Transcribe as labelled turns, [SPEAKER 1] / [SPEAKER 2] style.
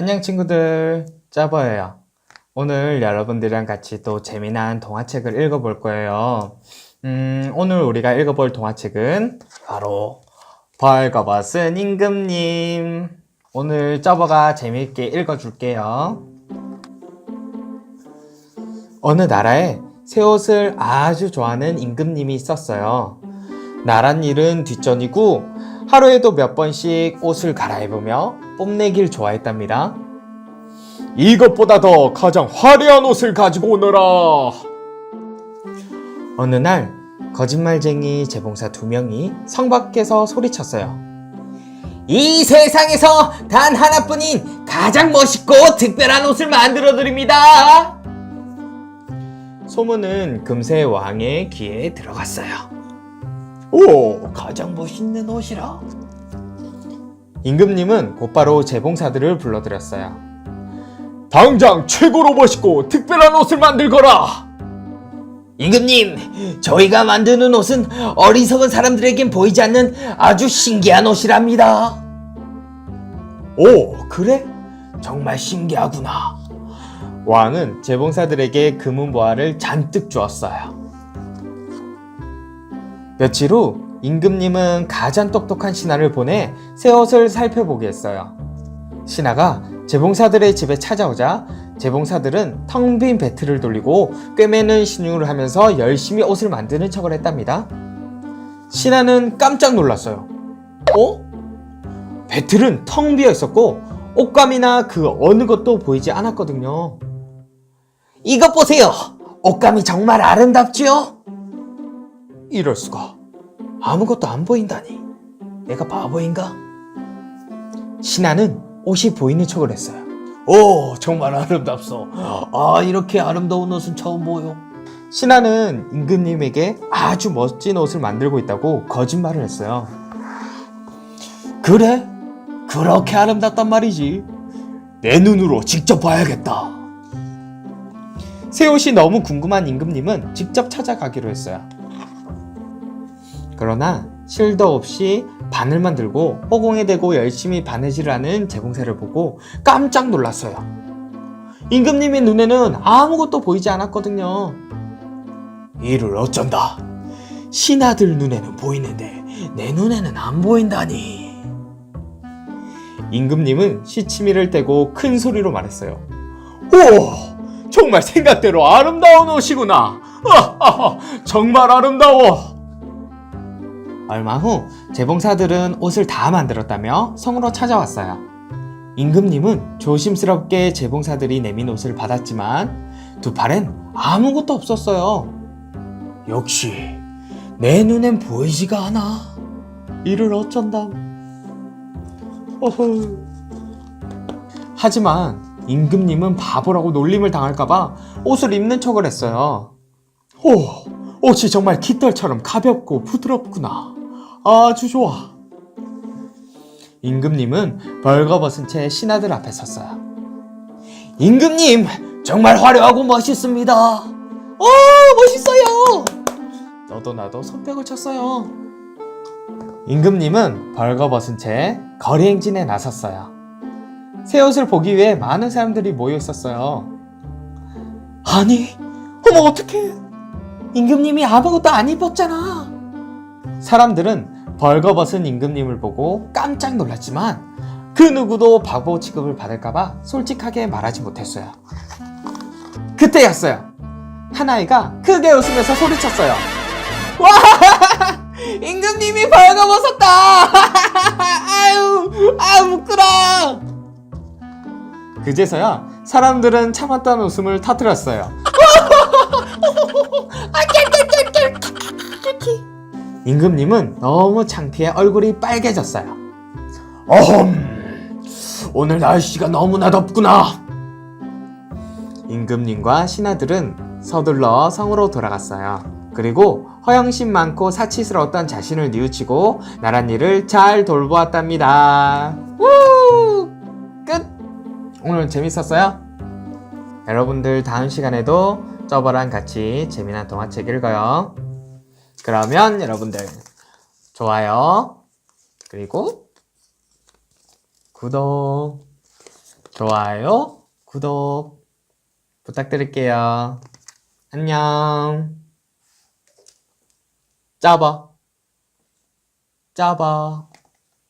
[SPEAKER 1] 안녕 친구들, 짜버예요. 오늘 여러분들이랑 같이 또 재미난 동화책을 읽어볼 거예요. 음, 오늘 우리가 읽어볼 동화책은 바로 벌거벗은 임금님. 오늘 짜버가 재미있게 읽어줄게요. 어느 나라에 새 옷을 아주 좋아하는 임금님이 있었어요. 나란 일은 뒷전이고 하루에도 몇 번씩 옷을 갈아입으며 뽐내길 좋아했답니다. 이것보다 더 가장 화려한 옷을 가지고 오너라. 어느 날 거짓말쟁이 재봉사 두 명이 성 밖에서 소리쳤어요. 이 세상에서 단 하나뿐인 가장 멋있고 특별한 옷을 만들어 드립니다. 소문은 금세 왕의 귀에 들어갔어요. 오, 가장 멋있는 옷이라. 임금님은 곧바로 재봉사들을 불러들였어요. 당장 최고로 멋있고 특별한 옷을 만들거라! 임금님, 저희가 만드는 옷은 어리석은 사람들에겐 보이지 않는 아주 신기한 옷이랍니다. 오, 그래? 정말 신기하구나. 왕은 재봉사들에게 금은 보화를 잔뜩 주었어요. 며칠 후 임금님은 가장 똑똑한 신하를 보내 새 옷을 살펴보게 했어요. 신하가 재봉사들의 집에 찾아오자 재봉사들은 텅 빈 배틀을 돌리고 꿰매는 신용을 하면서 열심히 옷을 만드는 척을 했답니다. 신하는 깜짝 놀랐어요. 어? 배틀은 텅 비어 있었고 옷감이나 그 어느 것도 보이지 않았거든요. 이것 보세요. 옷감이 정말 아름답지요? 이럴 수가. 아무것도 안 보인다니. 내가 바보인가? 신하는 옷이 보이는 척을 했어요. 오, 정말 아름답소. 아, 이렇게 아름다운 옷은 처음 보여. 신하는 임금님에게 아주 멋진 옷을 만들고 있다고 거짓말을 했어요. 그래? 그렇게 아름답단 말이지. 내 눈으로 직접 봐야겠다. 새 옷이 너무 궁금한 임금님은 직접 찾아가기로 했어요. 그러나 실도 없이 바늘만 들고 허공에 대고 열심히 바느질을 하는 재봉사를 보고 깜짝 놀랐어요. 임금님의 눈에는 아무것도 보이지 않았거든요. 이를 어쩐다. 신하들 눈에는 보이는데 내 눈에는 안 보인다니. 임금님은 시치미를 떼고 큰 소리로 말했어요. 오! 정말 생각대로 아름다운 옷이구나. 아하하, 정말 아름다워. 얼마 후 재봉사들은 옷을 다 만들었다며 성으로 찾아왔어요. 임금님은 조심스럽게 재봉사들이 내민 옷을 받았지만 두 팔엔 아무것도 없었어요. 역시 내 눈엔 보이지가 않아. 이를 어쩐다. 어허. 하지만 임금님은 바보라고 놀림을 당할까봐 옷을 입는 척을 했어요. 오, 옷이 정말 깃털처럼 가볍고 부드럽구나. 아주 좋아. 임금님은 벌거벗은 채 신하들 앞에 섰어요. 임금님, 정말 화려하고 멋있습니다. 오, 멋있어요. 너도 나도 손뼉을 쳤어요. 임금님은 벌거벗은 채 거리 행진에 나섰어요. 새 옷을 보기 위해 많은 사람들이 모여 있었어요. 아니, 어머 어떡해. 임금님이 아무것도 안 입었잖아. 사람들은 벌거벗은 임금님을 보고 깜짝 놀랐지만 그 누구도 바보 취급을 받을까봐 솔직하게 말하지 못했어요. 그때였어요. 한 아이가 크게 웃으면서 소리쳤어요. 와! 임금님이 벌거벗었다! 아유, 아유, 부끄러! 그제서야 사람들은 참았던 웃음을 터뜨렸어요. 임금님은 너무 창피해 얼굴이 빨개졌어요. 어흠, 오늘 날씨가 너무나 덥구나. 임금님과 신하들은 서둘러 성으로 돌아갔어요. 그리고 허영심 많고 사치스러웠던 자신을 뉘우치고 나란 일을 잘 돌보았답니다. 우! 끝! 오늘 재밌었어요? 여러분들 다음 시간에도 저버랑 같이 재미난 동화책 읽어요. 그러면 여러분들 좋아요 그리고 구독 좋아요, 구독 부탁드릴게요. 안녕. 짜봐. 짜봐.